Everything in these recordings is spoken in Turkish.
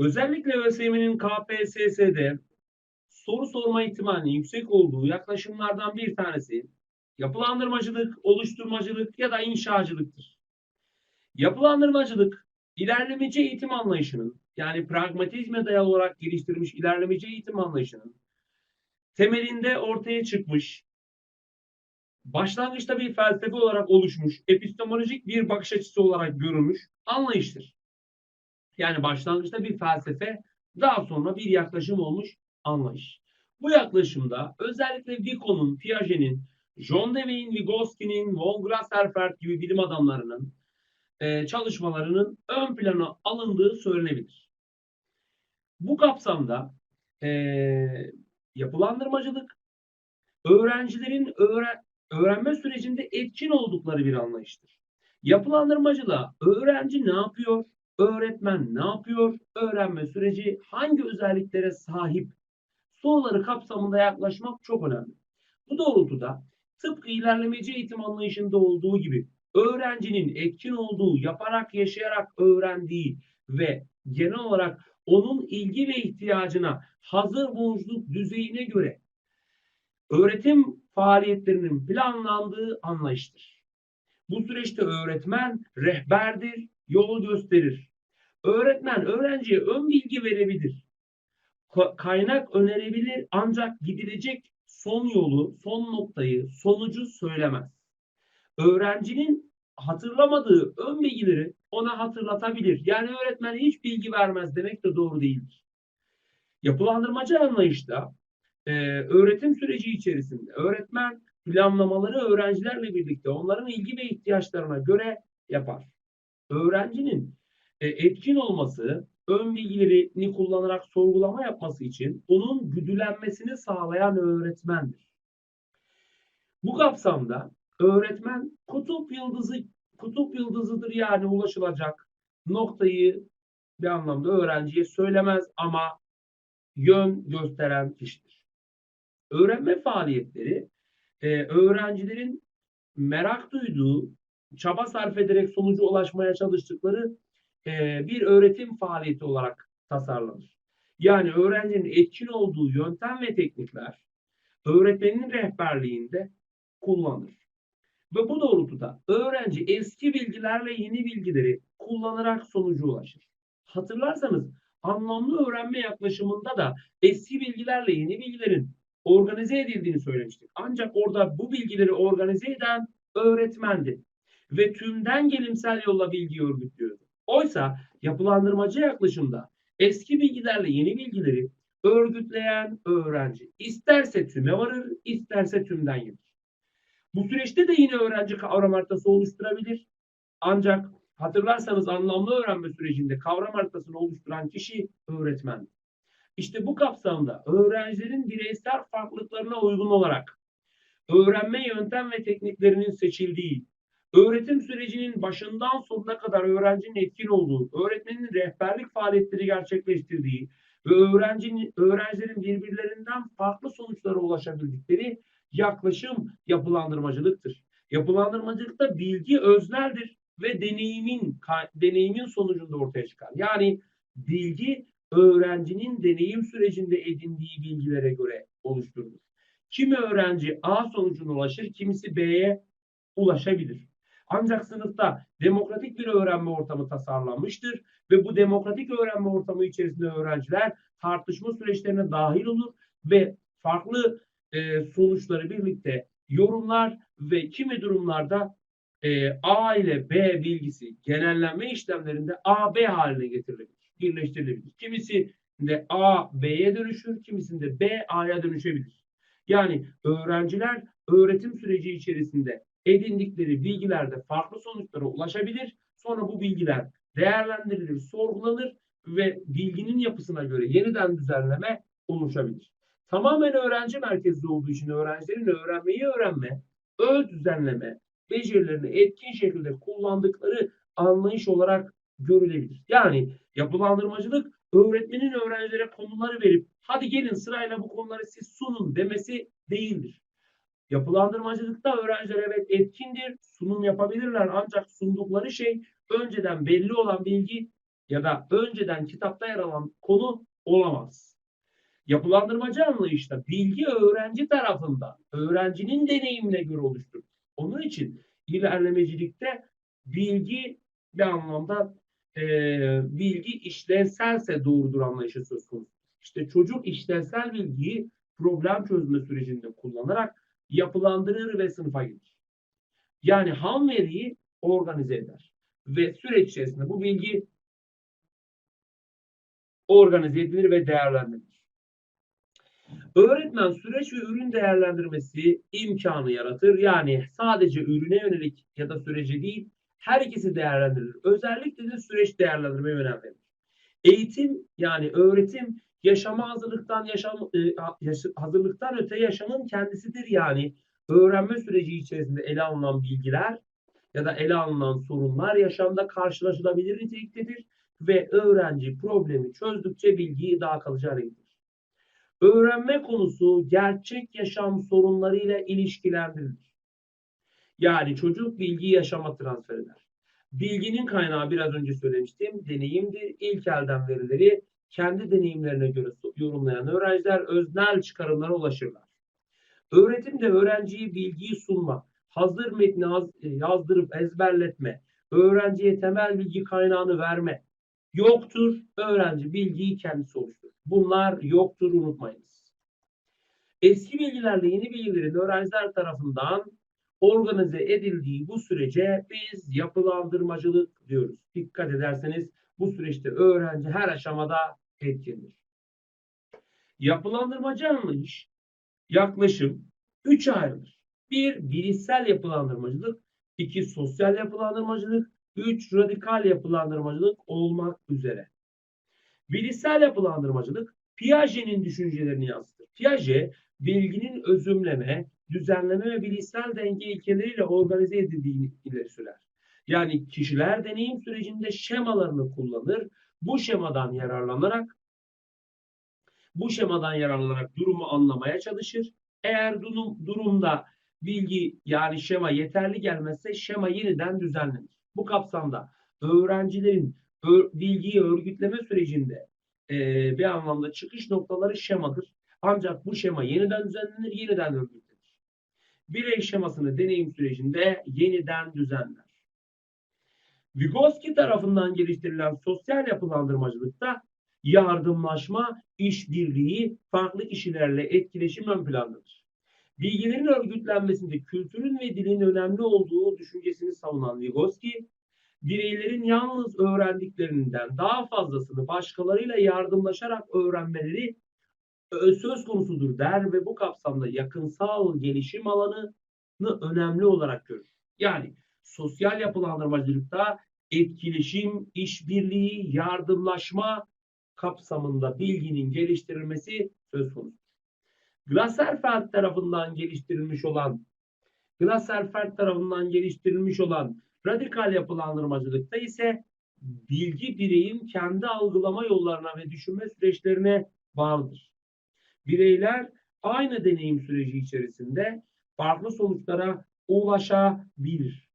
Özellikle ÖSYM'nin KPSS'de soru sorma ihtimalinin yüksek olduğu yaklaşımlardan bir tanesi yapılandırmacılık, oluşturmacılık ya da inşacılıktır. Yapılandırmacılık, ilerlemeci eğitim anlayışının yani pragmatizme dayalı olarak geliştirilmiş ilerlemeci eğitim anlayışının temelinde ortaya çıkmış, başlangıçta bir felsefe olarak oluşmuş, epistemolojik bir bakış açısı olarak görülmüş anlayıştır. Yani başlangıçta bir felsefe, daha sonra bir yaklaşım olmuş anlayış. Bu yaklaşımda özellikle Vico'nun, Piaget'in, John Dewey'in, Vygotsky'nin, von Glaserfeld gibi bilim adamlarının e, çalışmalarının ön plana alındığı söylenebilir. Bu kapsamda e, yapılandırmacılık öğrencilerin öğren öğrenme sürecinde etkin oldukları bir anlayıştır. Yapılandırmacılığa öğrenci ne yapıyor? Öğretmen ne yapıyor? Öğrenme süreci hangi özelliklere sahip? Soruları kapsamında yaklaşmak çok önemli. Bu doğrultuda tıpkı ilerlemeci eğitim anlayışında olduğu gibi öğrencinin etkin olduğu, yaparak, yaşayarak öğrendiği ve genel olarak onun ilgi ve ihtiyacına hazır bulunuşluk düzeyine göre öğretim faaliyetlerinin planlandığı anlayıştır. Bu süreçte öğretmen rehberdir, yol gösterir. Öğretmen öğrenciye ön bilgi verebilir. Ka- Kaynak önerebilir ancak gidilecek son yolu, son noktayı, sonucu söylemez. Öğrencinin hatırlamadığı ön bilgileri ona hatırlatabilir. Yani öğretmen hiç bilgi vermez demek de doğru değildir. Yapılandırmacı anlayışta e, öğretim süreci içerisinde öğretmen planlamaları öğrencilerle birlikte onların ilgi ve ihtiyaçlarına göre yapar. Öğrencinin etkin olması, ön bilgilerini kullanarak sorgulama yapması için onun güdülenmesini sağlayan öğretmendir. Bu kapsamda öğretmen kutup yıldızı kutup yıldızıdır yani ulaşılacak noktayı bir anlamda öğrenciye söylemez ama yön gösteren kişidir. Öğrenme faaliyetleri e, öğrencilerin merak duyduğu, çaba sarf ederek sonuca ulaşmaya çalıştıkları e, bir öğretim faaliyeti olarak tasarlanır. Yani öğrencinin etkin olduğu yöntem ve teknikler öğretmenin rehberliğinde kullanılır. Ve bu doğrultuda öğrenci eski bilgilerle yeni bilgileri kullanarak sonuca ulaşır. Hatırlarsanız anlamlı öğrenme yaklaşımında da eski bilgilerle yeni bilgilerin organize edildiğini söylemiştik. Ancak orada bu bilgileri organize eden öğretmendi ve tümden gelimsel yolla bilgi örgütlüyordu. Oysa yapılandırmacı yaklaşımda eski bilgilerle yeni bilgileri örgütleyen öğrenci isterse tüme varır, isterse tümden gelir. Bu süreçte de yine öğrenci kavram haritası oluşturabilir. Ancak hatırlarsanız anlamlı öğrenme sürecinde kavram haritasını oluşturan kişi öğretmen. İşte bu kapsamda öğrencilerin bireysel farklılıklarına uygun olarak öğrenme yöntem ve tekniklerinin seçildiği, öğretim sürecinin başından sonuna kadar öğrencinin etkin olduğu, öğretmenin rehberlik faaliyetleri gerçekleştirdiği ve öğrencinin öğrencilerin birbirlerinden farklı sonuçlara ulaşabildikleri yaklaşım yapılandırmacılıktır. Yapılandırmacılıkta bilgi özneldir ve deneyimin deneyimin sonucunda ortaya çıkar. Yani bilgi öğrencinin deneyim sürecinde edindiği bilgilere göre oluşturulur. Kimi öğrenci A sonucuna ulaşır, kimisi B'ye ulaşabilir. Ancak sınıfta demokratik bir öğrenme ortamı tasarlanmıştır ve bu demokratik öğrenme ortamı içerisinde öğrenciler tartışma süreçlerine dahil olur ve farklı e, sonuçları birlikte yorumlar ve kimi durumlarda e, A ile B bilgisi genellenme işlemlerinde A, B haline getirilebilir, birleştirilebilir. Kimisinde A, B'ye dönüşür, kimisinde B, A'ya dönüşebilir. Yani öğrenciler öğretim süreci içerisinde edindikleri bilgilerde farklı sonuçlara ulaşabilir. Sonra bu bilgiler değerlendirilir, sorgulanır ve bilginin yapısına göre yeniden düzenleme oluşabilir. Tamamen öğrenci merkezli olduğu için öğrencilerin öğrenmeyi öğrenme, öz düzenleme, becerilerini etkin şekilde kullandıkları anlayış olarak görülebilir. Yani yapılandırmacılık öğretmenin öğrencilere konuları verip hadi gelin sırayla bu konuları siz sunun demesi değildir. Yapılandırmacılıkta öğrenciler evet etkindir, sunum yapabilirler ancak sundukları şey önceden belli olan bilgi ya da önceden kitapta yer alan konu olamaz. Yapılandırmacı anlayışta bilgi öğrenci tarafından, öğrencinin deneyimine göre oluşturulur. Onun için ilerlemecilikte bilgi bir anlamda e, bilgi işlevselse doğrudur anlayışı söz konusu. İşte çocuk işlevsel bilgiyi problem çözme sürecinde kullanarak yapılandırır ve sınıfa gelir. Yani ham veriyi organize eder. Ve süreç içerisinde bu bilgi organize edilir ve değerlendirilir. Öğretmen süreç ve ürün değerlendirmesi imkanı yaratır. Yani sadece ürüne yönelik ya da sürece değil, her ikisi değerlendirilir. Özellikle de süreç değerlendirmeye önem verilir. Eğitim yani öğretim yaşama hazırlıktan yaşam e, hazırlıktan öte yaşamın kendisidir. Yani öğrenme süreci içerisinde ele alınan bilgiler ya da ele alınan sorunlar yaşamda karşılaşılabilir niteliktedir ve öğrenci problemi çözdükçe bilgiyi daha kalıcı getirir. Öğrenme konusu gerçek yaşam sorunlarıyla ilişkilendirilir. Yani çocuk bilgi yaşama transfer eder. Bilginin kaynağı biraz önce söylemiştim deneyimdir. İlk elden verileri kendi deneyimlerine göre yorumlayan öğrenciler öznel çıkarımlara ulaşırlar. Öğretimde öğrenciye bilgiyi sunma, hazır metni e, yazdırıp ezberletme, öğrenciye temel bilgi kaynağını verme yoktur. Öğrenci bilgiyi kendisi oluşturur. Bunlar yoktur unutmayınız. Eski bilgilerle yeni bilgilerin öğrenciler tarafından organize edildiği bu sürece biz yapılandırmacılık diyoruz. Dikkat ederseniz bu süreçte öğrenci her aşamada etkilenir. Yapılandırmacı anlayış, yaklaşım üç ayrılır. Bir, bilişsel yapılandırmacılık. iki sosyal yapılandırmacılık. Üç, radikal yapılandırmacılık olmak üzere. Bilişsel yapılandırmacılık Piaget'in düşüncelerini yansıtır. Piaget, bilginin özümleme, düzenleme ve bilişsel denge ilkeleriyle organize edildiğini ileri sürer. Yani kişiler deneyim sürecinde şemalarını kullanır. Bu şemadan yararlanarak bu şemadan yararlanarak durumu anlamaya çalışır. Eğer durum, durumda bilgi yani şema yeterli gelmezse şema yeniden düzenlenir. Bu kapsamda öğrencilerin bilgiyi örgütleme sürecinde e, bir anlamda çıkış noktaları şemadır. Ancak bu şema yeniden düzenlenir, yeniden örgütlenir. Birey şemasını deneyim sürecinde yeniden düzenler. Vygotsky tarafından geliştirilen sosyal yapılandırmacılıkta yardımlaşma, işbirliği, farklı kişilerle etkileşim ön plandadır. Bilgilerin örgütlenmesinde kültürün ve dilin önemli olduğu düşüncesini savunan Vygotsky, bireylerin yalnız öğrendiklerinden daha fazlasını başkalarıyla yardımlaşarak öğrenmeleri söz konusudur der ve bu kapsamda yakınsal gelişim alanını önemli olarak görür. Yani sosyal yapılandırmacılıkta etkileşim, işbirliği, yardımlaşma kapsamında bilginin geliştirilmesi söz konusu. Glasserfeld tarafından geliştirilmiş olan Glasserfeld tarafından geliştirilmiş olan radikal yapılandırmacılıkta ise bilgi bireyin kendi algılama yollarına ve düşünme süreçlerine bağlıdır. Bireyler aynı deneyim süreci içerisinde farklı sonuçlara ulaşabilir.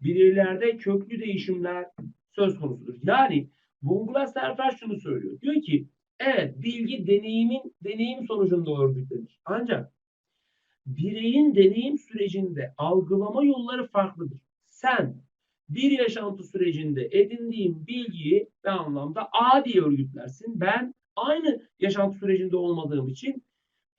Bireylerde köklü değişimler söz konusudur. Yani von Glasser şunu söylüyor. Diyor ki evet bilgi deneyimin deneyim sonucunda örgütlenir. Ancak bireyin deneyim sürecinde algılama yolları farklıdır. Sen bir yaşantı sürecinde edindiğin bilgiyi bir anlamda A diye örgütlersin. Ben aynı yaşantı sürecinde olmadığım için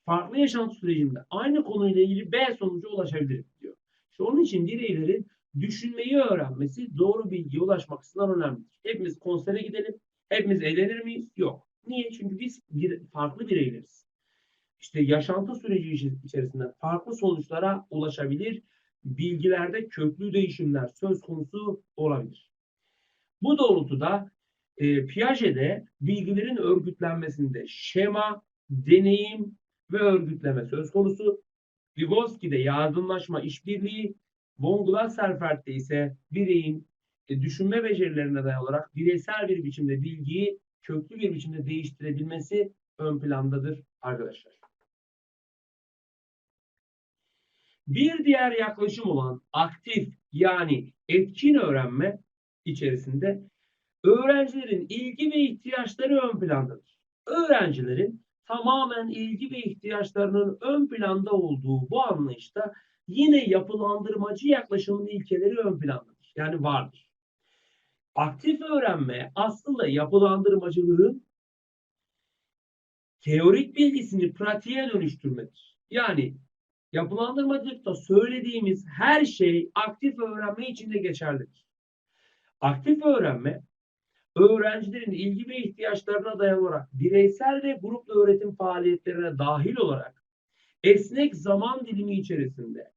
farklı yaşantı sürecinde aynı konuyla ilgili B sonucu ulaşabilirim diyor. İşte onun için bireylerin düşünmeyi öğrenmesi doğru bilgiye ulaşmak açısından önemlidir. Hepimiz konsere gidelim. Hepimiz eğlenir miyiz? Yok. Niye? Çünkü biz bir, farklı bireyleriz. İşte yaşantı süreci içerisinde farklı sonuçlara ulaşabilir. Bilgilerde köklü değişimler söz konusu olabilir. Bu doğrultuda e, Piaget'de bilgilerin örgütlenmesinde şema, deneyim ve örgütleme söz konusu. Vygotsky'de yardımlaşma, işbirliği, Von Glasserfeld'de ise bireyin e, düşünme becerilerine dayalı olarak bireysel bir biçimde bilgiyi köklü bir biçimde değiştirebilmesi ön plandadır arkadaşlar. Bir diğer yaklaşım olan aktif yani etkin öğrenme içerisinde öğrencilerin ilgi ve ihtiyaçları ön plandadır. Öğrencilerin tamamen ilgi ve ihtiyaçlarının ön planda olduğu bu anlayışta yine yapılandırmacı yaklaşımın ilkeleri ön plandadır. Yani vardır. Aktif öğrenme aslında yapılandırmacılığın teorik bilgisini pratiğe dönüştürmedir. Yani yapılandırmacılıkta söylediğimiz her şey aktif öğrenme için de geçerlidir. Aktif öğrenme öğrencilerin ilgi ve ihtiyaçlarına dayalı olarak bireysel ve grup öğretim faaliyetlerine dahil olarak esnek zaman dilimi içerisinde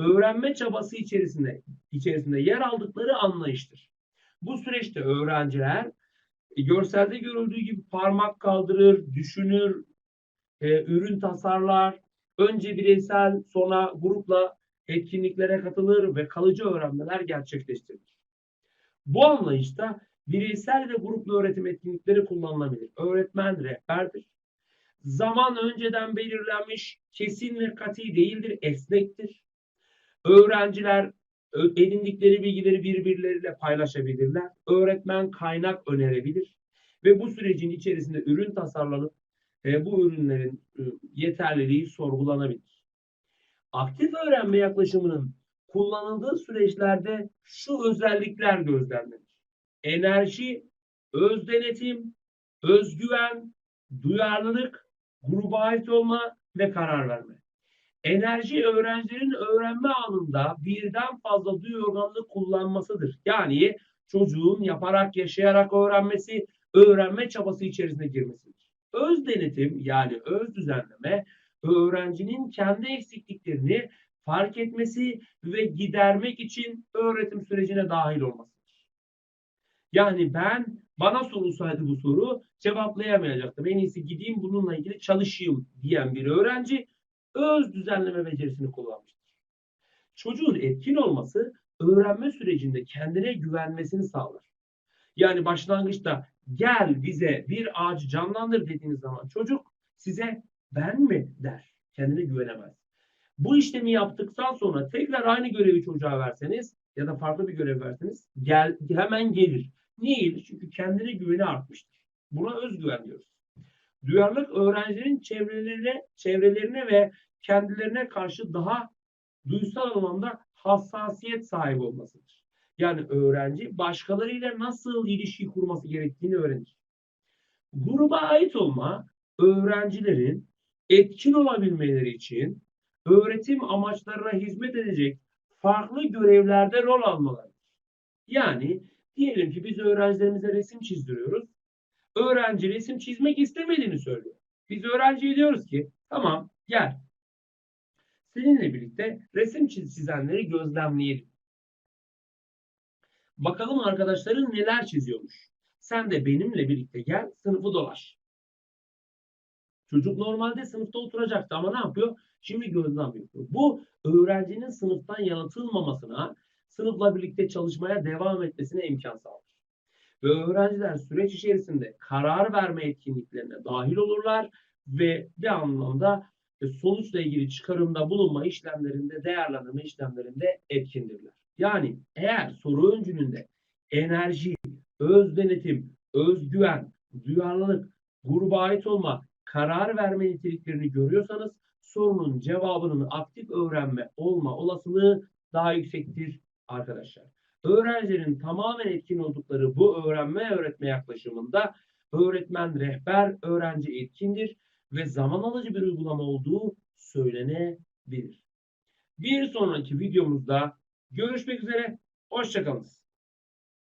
öğrenme çabası içerisinde içerisinde yer aldıkları anlayıştır. Bu süreçte öğrenciler e, görselde görüldüğü gibi parmak kaldırır, düşünür, e, ürün tasarlar, önce bireysel sonra grupla etkinliklere katılır ve kalıcı öğrenmeler gerçekleştirilir. Bu anlayışta bireysel ve gruplu öğretim etkinlikleri kullanılabilir. Öğretmen rehberdir. Zaman önceden belirlenmiş, kesin ve katı değildir, esnektir. Öğrenciler edindikleri bilgileri birbirleriyle paylaşabilirler. Öğretmen kaynak önerebilir ve bu sürecin içerisinde ürün tasarlanıp e, bu ürünlerin e, yeterliliği sorgulanabilir. Aktif öğrenme yaklaşımının kullanıldığı süreçlerde şu özellikler gözlemlenir. Enerji, öz denetim, özgüven, duyarlılık, gruba ait olma ve karar verme. Enerji öğrencilerin öğrenme anında birden fazla duyu organını kullanmasıdır. Yani çocuğun yaparak, yaşayarak öğrenmesi, öğrenme çabası içerisine girmesidir. Öz denetim yani öz düzenleme öğrencinin kendi eksikliklerini fark etmesi ve gidermek için öğretim sürecine dahil olmasıdır. Yani ben bana sorulsaydı bu soru cevaplayamayacaktım. En iyisi gideyim bununla ilgili çalışayım diyen bir öğrenci öz düzenleme becerisini kullanmıştır. Çocuğun etkin olması öğrenme sürecinde kendine güvenmesini sağlar. Yani başlangıçta gel bize bir ağacı canlandır dediğiniz zaman çocuk size ben mi der. Kendine güvenemez. Bu işlemi yaptıktan sonra tekrar aynı görevi çocuğa verseniz ya da farklı bir görev verseniz gel, hemen gelir. Niye gelir? Çünkü kendine güveni artmıştır. Buna özgüven diyoruz. Duyarlılık öğrencilerin çevrelerine, çevrelerine ve kendilerine karşı daha duysal anlamda hassasiyet sahibi olmasıdır. Yani öğrenci başkalarıyla nasıl ilişki kurması gerektiğini öğrenir. Gruba ait olma öğrencilerin etkin olabilmeleri için öğretim amaçlarına hizmet edecek farklı görevlerde rol almalarıdır. Yani diyelim ki biz öğrencilerimize resim çizdiriyoruz. Öğrenci resim çizmek istemediğini söylüyor. Biz öğrenciye diyoruz ki tamam gel. Seninle birlikte resim çizenleri gözlemleyelim. Bakalım arkadaşların neler çiziyormuş. Sen de benimle birlikte gel sınıfı dolaş. Çocuk normalde sınıfta oturacaktı ama ne yapıyor? Şimdi gözlem yapıyor. Bu öğrencinin sınıftan yaratılmamasına, sınıfla birlikte çalışmaya devam etmesine imkan sağlar. Ve öğrenciler süreç içerisinde karar verme etkinliklerine dahil olurlar ve bir anlamda sonuçla ilgili çıkarımda bulunma işlemlerinde, değerlendirme işlemlerinde etkindirler. Yani eğer soru öncülünde enerji, öz denetim, özgüven, duyarlılık, gruba ait olma, karar verme niteliklerini görüyorsanız sorunun cevabının aktif öğrenme olma olasılığı daha yüksektir arkadaşlar. Öğrencilerin tamamen etkin oldukları bu öğrenme öğretme yaklaşımında öğretmen rehber, öğrenci etkindir ve zaman alıcı bir uygulama olduğu söylenebilir. Bir sonraki videomuzda görüşmek üzere, hoşçakalın.